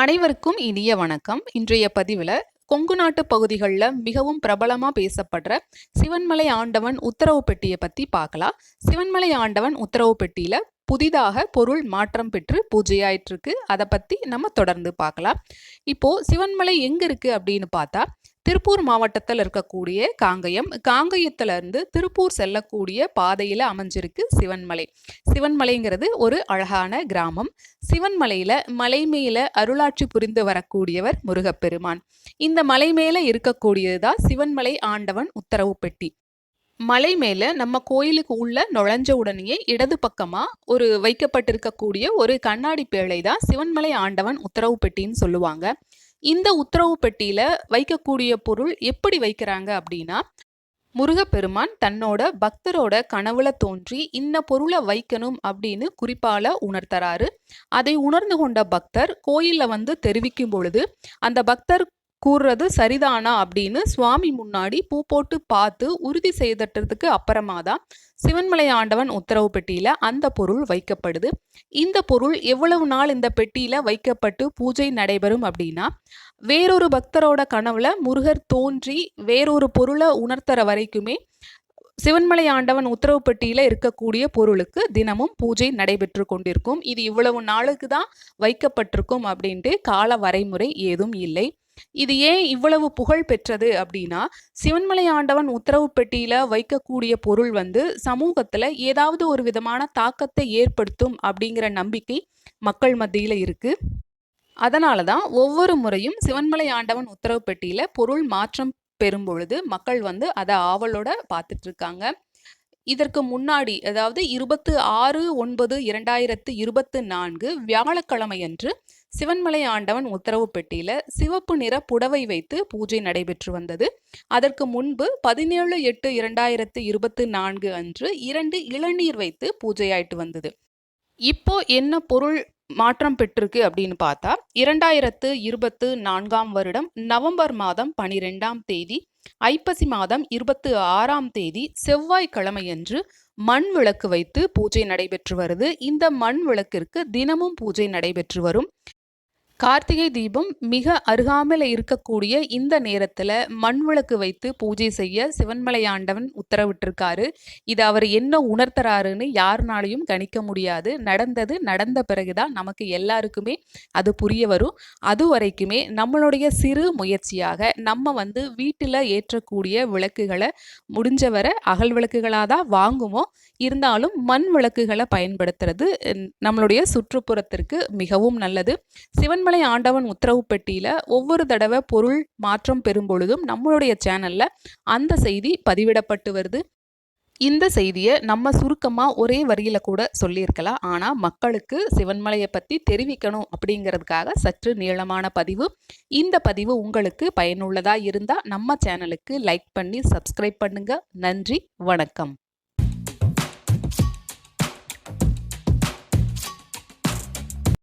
அனைவருக்கும் இனிய வணக்கம். இன்றைய பதிவில் கொங்கு நாட்டு பகுதிகளில் மிகவும் பிரபலமாக பேசப்படுற சிவன்மலை ஆண்டவன் உத்தரவு பெட்டியை பற்றி பார்க்கலாம் சிவன்மலை ஆண்டவன் உத்தரவு பெட்டியில் புதிதாக பொருள் மாற்றம் பெற்று பூஜையாயிட்டு இருக்கு அதை பற்றி நம்ம தொடர்ந்து பார்க்கலாம் இப்போ சிவன்மலை எங்கே இருக்குது அப்படின்னு பார்த்தா திருப்பூர் மாவட்டத்தில் இருக்கக்கூடிய காங்கயம் காங்கயத்திலிருந்து திருப்பூர் செல்லக்கூடிய பாதையில் அமைஞ்சிருக்கு சிவன்மலை. சிவன்மலைங்கிறது ஒரு அழகான கிராமம். சிவன்மலையில் மலை மேல அருளாட்சி புரிந்து வரக்கூடியவர் முருகப்பெருமான். இந்த மலை மேல இருக்கக்கூடியதுதான் சிவன்மலை ஆண்டவன் உத்தரவு பெட்டி. மலை மேலே நம்ம கோயிலுக்கு உள்ள நுழைஞ்ச உடனேயே இடது பக்கமாக ஒரு வைக்கப்பட்டிருக்கக்கூடிய ஒரு கண்ணாடி பேழை தான் சிவன்மலை ஆண்டவன் உத்தரவு பெட்டின்னு சொல்லுவாங்க. இந்த உத்தரவு பெட்டியில வைக்கக்கூடிய பொருள் எப்படி வைக்கிறாங்க அப்படின்னா முருகப்பெருமான் தன்னோட பக்தரோட கனவுல தோன்றி இந்த பொருளை வைக்கணும் அப்படின்னு குறிப்பால உணர்த்தறாரு. அதை உணர்ந்து கொண்ட பக்தர் கோயில்ல வந்து தெரிவிக்கும் பொழுது அந்த பக்தர் கூறுறது சரிதானா அப்படின்னு சுவாமி முன்னாடி பூ போட்டு பார்த்து உறுதி செய்தட்டுறதுக்கு அப்புறமா தான் சிவன்மலை ஆண்டவன் உத்தரவு பெட்டியில அந்த பொருள் வைக்கப்படுது. இந்த பொருள் எவ்வளவு நாள் இந்த பெட்டியில வைக்கப்பட்டு பூஜை நடைபெறும் அப்படின்னா வேறொரு பக்தரோட கனவுல முருகர் தோன்றி வேறொரு பொருளை உணர்த்துற வரைக்குமே சிவன்மலை ஆண்டவன் உத்தரவு பெட்டியில இருக்கக்கூடிய பொருளுக்கு தினமும் பூஜை நடைபெற்று கொண்டிருக்கும். இது இவ்வளவு நாளுக்கு தான் வைக்கப்பட்டிருக்கும் அப்படின்ட்டு கால வரைமுறை ஏதும் இல்லை. இது ஏன் இவ்வளவு புகழ் பெற்றது அப்படின்னா சிவன்மலை ஆண்டவன் உத்தரவு பெட்டியில வைக்கக்கூடிய பொருள் வந்து சமூகத்துல ஏதாவது ஒரு விதமான தாக்கத்தை ஏற்படுத்தும் அப்படிங்கிற நம்பிக்கை மக்கள் மத்தியில இருக்கு. அதனால தான் ஒவ்வொரு முறையும் சிவன்மலை ஆண்டவன் உத்தரவு பெட்டியில பொருள் மாற்றம் பெறும் பொழுது மக்கள் வந்து அதை ஆவலோட பார்த்துட்டு இருக்காங்க. இதற்கு முன்னாடி அதாவது இருபத்து ஆறு ஒன்பது இரண்டாயிரத்து இருபத்து நான்கு வியாழக்கிழமையன்று சிவன்மலை ஆண்டவன் உத்தரவு பெட்டியில சிவப்பு நிற புடவை வைத்து பூஜை நடைபெற்று வந்தது. அதற்கு முன்பு பதினேழு எட்டு இரண்டாயிரத்து இருபத்து நான்கு அன்று இரண்டு இளநீர் வைத்து பூஜையாயிட்டு வந்தது. இப்போ என்ன பொருள் மாற்றம் பெற்றிருக்கு அப்படின்னு பார்த்தா இரண்டாயிரத்து இருபத்து நான்காம் வருடம் நவம்பர் மாதம் பனிரெண்டாம் தேதி ஐப்பசி மாதம் இருபத்து ஆறாம் தேதி செவ்வாய்க்கிழமையன்று மண் விளக்கு வைத்து பூஜை நடைபெற்று வருது. இந்த மண் விளக்கிற்கு தினமும் பூஜை நடைபெற்று வரும். கார்த்திகை தீபம் மிக அருகாமையில் இருக்கக்கூடிய இந்த நேரத்தில் மண் விளக்கு வைத்து பூஜை செய்ய சிவன்மலை ஆண்டவன் உத்தரவிட்டிருக்காரு. இது அவர் என்ன உணர்த்துறாருன்னு யாருனாலையும் கணிக்க முடியாது. நடந்தது நடந்த பிறகுதான் நமக்கு எல்லாருக்குமே அது புரிய வரும். அது வரைக்குமே நம்மளுடைய சிறு முயற்சியாக நம்ம வந்து வீட்டில் ஏற்றக்கூடிய விளக்குகளை முடிஞ்சவரை அகல் விளக்குகளாக தான் வாங்குவோம். இருந்தாலும் மண் விளக்குகளை பயன்படுத்துறது நம்மளுடைய சுற்றுப்புறத்திற்கு மிகவும் நல்லது. சிவன்மலை திருமலை ஆண்டவன் உத்தரவு பெட்டியில் ஒவ்வொரு தடவை பொருள் மாற்றம் பெறும் பொழுதும் நம்மளுடைய சேனலில் அந்த செய்தி பதிவிடப்பட்டு வருது. இந்த செய்தியை நம்ம சுருக்கமாக ஒரே வரியில் கூட சொல்லியிருக்கலாம். ஆனால் மக்களுக்கு சிவன்மலையை பற்றி தெரிவிக்கணும் அப்படிங்கிறதுக்காக சற்று நீளமான பதிவு. இந்த பதிவு உங்களுக்கு பயனுள்ளதாக இருந்தால் நம்ம சேனலுக்கு லைக் பண்ணி சப்ஸ்கிரைப் பண்ணுங்கள் நன்றி வணக்கம்.